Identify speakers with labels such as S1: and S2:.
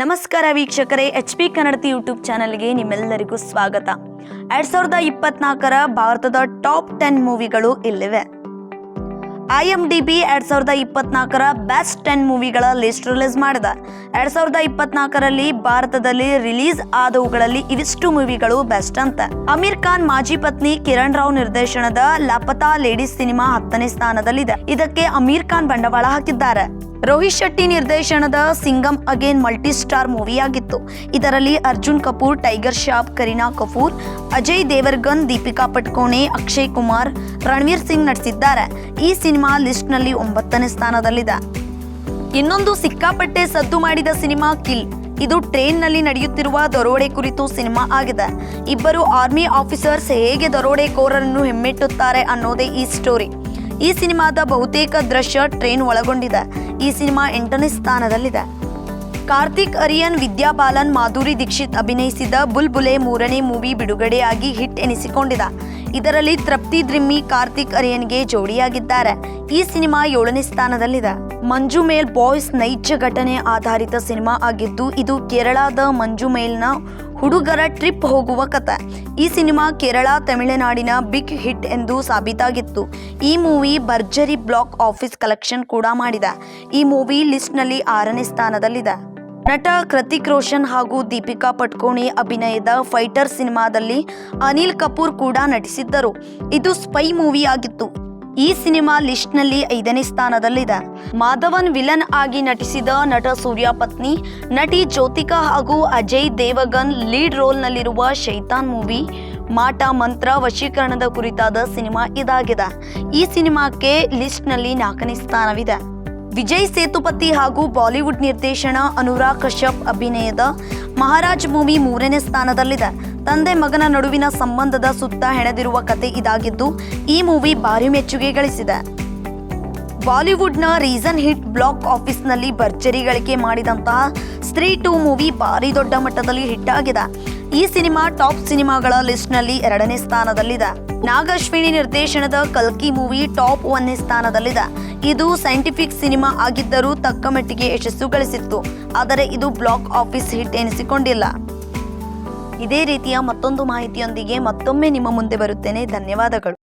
S1: ನಮಸ್ಕಾರ ವೀಕ್ಷಕರೇ, H P ಕನ್ನಡತಿ YouTube ಚಾನಲ್ಗೆ ನಿಮ್ಮೆಲ್ಲರಿಗೂ ಸ್ವಾಗತ. ಎರಡ್ ಸಾವಿರದ ಇಪ್ಪತ್ನಾಲ್ಕರ ಭಾರತದ ಟಾಪ್ ಟೆನ್ ಮೂವಿಗಳು ಇಲ್ಲಿವೆ. ಐ ಎಂ ಡಿ ಬಿ ಎರಡ್ ಸಾವಿರದ ಇಪ್ಪತ್ನಾಲ್ಕರ ಬೆಸ್ಟ್ ಟೆನ್ ಮೂವಿಗಳ ಲಿಸ್ಟ್ ರಿಲೀಸ್ ಮಾಡಿದೆ. ಎರಡ್ ಸಾವಿರದ ಇಪ್ಪತ್ನಾಲ್ಕರಲ್ಲಿ ಭಾರತದಲ್ಲಿ ರಿಲೀಸ್ ಆದವುಗಳಲ್ಲಿ ಇವಿಷ್ಟು ಮೂವಿಗಳು ಬೆಸ್ಟ್ ಅಂತ. ಅಮೀರ್ ಖಾನ್ ಮಾಜಿ ಪತ್ನಿ ಕಿರಣ್ ರಾವ್ ನಿರ್ದೇಶನದ ಲಾಪತಾ ಲೇಡೀಸ್ ಸಿನಿಮಾ ಹತ್ತನೇ ಸ್ಥಾನದಲ್ಲಿದೆ. ಇದಕ್ಕೆ ಅಮೀರ್ ಖಾನ್ ಬಂಡವಾಳ ಹಾಕಿದ್ದಾರೆ. ರೋಹಿತ್ ಶೆಟ್ಟಿ ನಿರ್ದೇಶನದ ಸಿಂಗಮ್ ಅಗೇನ್ ಮಲ್ಟಿ ಸ್ಟಾರ್ ಮೂವಿಯಾಗಿತ್ತು. ಇದರಲ್ಲಿ ಅರ್ಜುನ್ ಕಪೂರ್, ಟೈಗರ್ ಶಾಪ್ ಕರೀನಾ ಕಪೂರ್, ಅಜಯ್ ದೇವರ್ಗನ್, ದೀಪಿಕಾ ಪಟ್ಕೋಣೆ, ಅಕ್ಷಯ್ ಕುಮಾರ್, ರಣವೀರ್ ಸಿಂಗ್ ನಟಿಸಿದ್ದಾರೆ. ಈ ಸಿನಿಮಾ ಲಿಸ್ಟ್ನಲ್ಲಿ ಒಂಬತ್ತನೇ ಸ್ಥಾನದಲ್ಲಿದೆ. ಇನ್ನೊಂದು ಸಿಕ್ಕಾಪಟ್ಟೆ ಸದ್ದು ಮಾಡಿದ ಸಿನಿಮಾ ಕಿಲ್. ಇದು ಟ್ರೈನ್ನಲ್ಲಿ ನಡೆಯುತ್ತಿರುವ ದರೋಡೆ ಕುರಿತು ಸಿನಿಮಾ ಆಗಿದೆ. ಇಬ್ಬರು ಆರ್ಮಿ ಆಫೀಸರ್ಸ್ ಹೇಗೆ ದರೋಡೆಕೋರರನ್ನು ಹೆಮ್ಮೆಟ್ಟುತ್ತಾರೆ ಅನ್ನೋದೇ ಈ ಸ್ಟೋರಿ. ಈ ಸಿನಿಮಾದ ಬಹುತೇಕ ದೃಶ್ಯ ಟ್ರೈನ್ ಒಳಗೊಂಡಿದೆ. ಈ ಸಿನಿಮಾ ಎಂಟನೇ ಸ್ಥಾನದಲ್ಲಿದೆ. ಕಾರ್ತಿಕ್ ಅರಿಯನ್, ವಿದ್ಯಾ ಬಾಲನ್, ಮಾಧುರಿ ದೀಕ್ಷಿತ್ ಅಭಿನಯಿಸಿದ ಬುಲ್ಬುಲೆ ಮೂರನೇ ಮೂವಿ ಬಿಡುಗಡೆಯಾಗಿ ಹಿಟ್ ಎನಿಸಿಕೊಂಡಿದೆ. ಇದರಲ್ಲಿ ತೃಪ್ತಿ ದ್ರಿಮ್ಮಿ, ಕಾರ್ತಿಕ್ ಅರಿಯನ್ಗೆ ಜೋಡಿಯಾಗಿದ್ದಾರೆ. ಈ ಸಿನಿಮಾ ಏಳನೇ ಸ್ಥಾನದಲ್ಲಿದೆ. ಮಂಜು ಮೇಲ್ ಬಾಯ್ಸ್ ನೈಜ ಘಟನೆ ಆಧಾರಿತ ಸಿನಿಮಾ ಆಗಿದ್ದು, ಇದು ಕೇರಳದ ಮಂಜು ಮೇಲ್ನ ಹುಡುಗರ ಟ್ರಿಪ್ ಹೋಗುವ ಕಥೆ. ಈ ಸಿನಿಮಾ ಕೇರಳ, ತಮಿಳುನಾಡಿನ ಬಿಗ್ ಹಿಟ್ ಎಂದು ಸಾಬೀತಾಗಿತ್ತು. ಈ ಮೂವಿ ಭರ್ಜರಿ ಬ್ಲಾಕ್ ಆಫೀಸ್ ಕಲೆಕ್ಷನ್ ಕೂಡ ಮಾಡಿದೆ. ಈ ಮೂವಿ ಲಿಸ್ಟ್ನಲ್ಲಿ ಆರನೇ ಸ್ಥಾನದಲ್ಲಿದೆ. ನಟ ಕೃತಿಕ್ ರೋಷನ್ ಹಾಗೂ ದೀಪಿಕಾ ಪಟ್ಕೋಣಿ ಅಭಿನಯದ ಫೈಟರ್ ಸಿನಿಮಾದಲ್ಲಿ ಅನಿಲ್ ಕಪೂರ್ ಕೂಡ ನಟಿಸಿದ್ದರು. ಇದು ಸ್ಪೈ ಮೂವಿ ಆಗಿತ್ತು ಈ ಸಿನಿಮಾ ಲಿಸ್ಟ್ನಲ್ಲಿ ಐದನೇ ಸ್ಥಾನದಲ್ಲಿದೆ. ಮಾಧವನ್ ವಿಲನ್ ಆಗಿ ನಟಿಸಿದ ನಟ ಸೂರ್ಯ ಪತ್ನಿ, ನಟಿ ಜ್ಯೋತಿಕಾ ಹಾಗೂ ಅಜಯ್ ದೇವಗನ್ ಲೀಡ್ ರೋಲ್ನಲ್ಲಿರುವ ಶೈತಾನ್ ಮೂವಿ, ಮಾಟ ಮಂತ್ರ ವಶೀಕರಣದ ಕುರಿತಾದ ಸಿನಿಮಾ ಇದಾಗಿದೆ. ಈ ಸಿನಿಮಾಕ್ಕೆ ಲಿಸ್ಟ್ನಲ್ಲಿ ನಾಲ್ಕನೇ ಸ್ಥಾನವಿದೆ. ವಿಜಯ್ ಸೇತುಪತಿ ಹಾಗೂ ಬಾಲಿವುಡ್ ನಿರ್ದೇಶನ ಅನುರಾಗ್ ಕಶ್ಯಪ್ ಅಭಿನಯದ ಮಹಾರಾಜ್ ಮೂವಿ ಮೂರನೇ ಸ್ಥಾನದಲ್ಲಿದೆ. ತಂದೆ ಮಗನ ನಡುವಿನ ಸಂಬಂಧದ ಸುತ್ತ ಹೆಣೆದಿರುವ ಕತೆ ಇದಾಗಿದ್ದು ಈ ಮೂವಿ ಭಾರಿ ಮೆಚ್ಚುಗೆ ಗಳಿಸಿದೆ. ಬಾಲಿವುಡ್ನ ರೀಸನ್ ಹಿಟ್ ಬ್ಲಾಕ್ ಆಫೀಸ್ನಲ್ಲಿ ಭರ್ಜರಿ ಗಳಿಕೆ ಮಾಡಿದಂತಹ ಸ್ತ್ರೀ ಟೂ ಮೂವಿ ಭಾರಿ ದೊಡ್ಡ ಮಟ್ಟದಲ್ಲಿ ಹಿಟ್ ಆಗಿದೆ. ಈ ಸಿನಿಮಾ ಟಾಪ್ ಸಿನಿಮಾಗಳ ಲಿಸ್ಟ್ನಲ್ಲಿ ಎರಡನೇ ಸ್ಥಾನದಲ್ಲಿದೆ. ನಾಗಶ್ವಿನಿ ನಿರ್ದೇಶನದ ಕಲ್ಕಿ ಮೂವಿ ಟಾಪ್ ಒಂದನೇ ಸ್ಥಾನದಲ್ಲಿದೆ. ಇದು ಸೈಂಟಿಫಿಕ್ ಸಿನಿಮಾ ಆಗಿದ್ದರೂ ತಕ್ಕ ಮಟ್ಟಿಗೆ ಯಶಸ್ಸು ಗಳಿಸಿತ್ತು. ಆದರೆ ಇದು ಬ್ಲಾಕ್ ಆಫೀಸ್ ಹಿಟ್ ಎನಿಸಿಕೊಂಡಿಲ್ಲ. ಇದೇ ರೀತಿಯ ಮತ್ತೊಂದು ಮಾಹಿತಿಯೊಂದಿಗೆ ಮತ್ತೊಮ್ಮೆ ನಿಮ್ಮ ಮುಂದೆ ಬರುತ್ತೇನೆ. ಧನ್ಯವಾದಗಳು.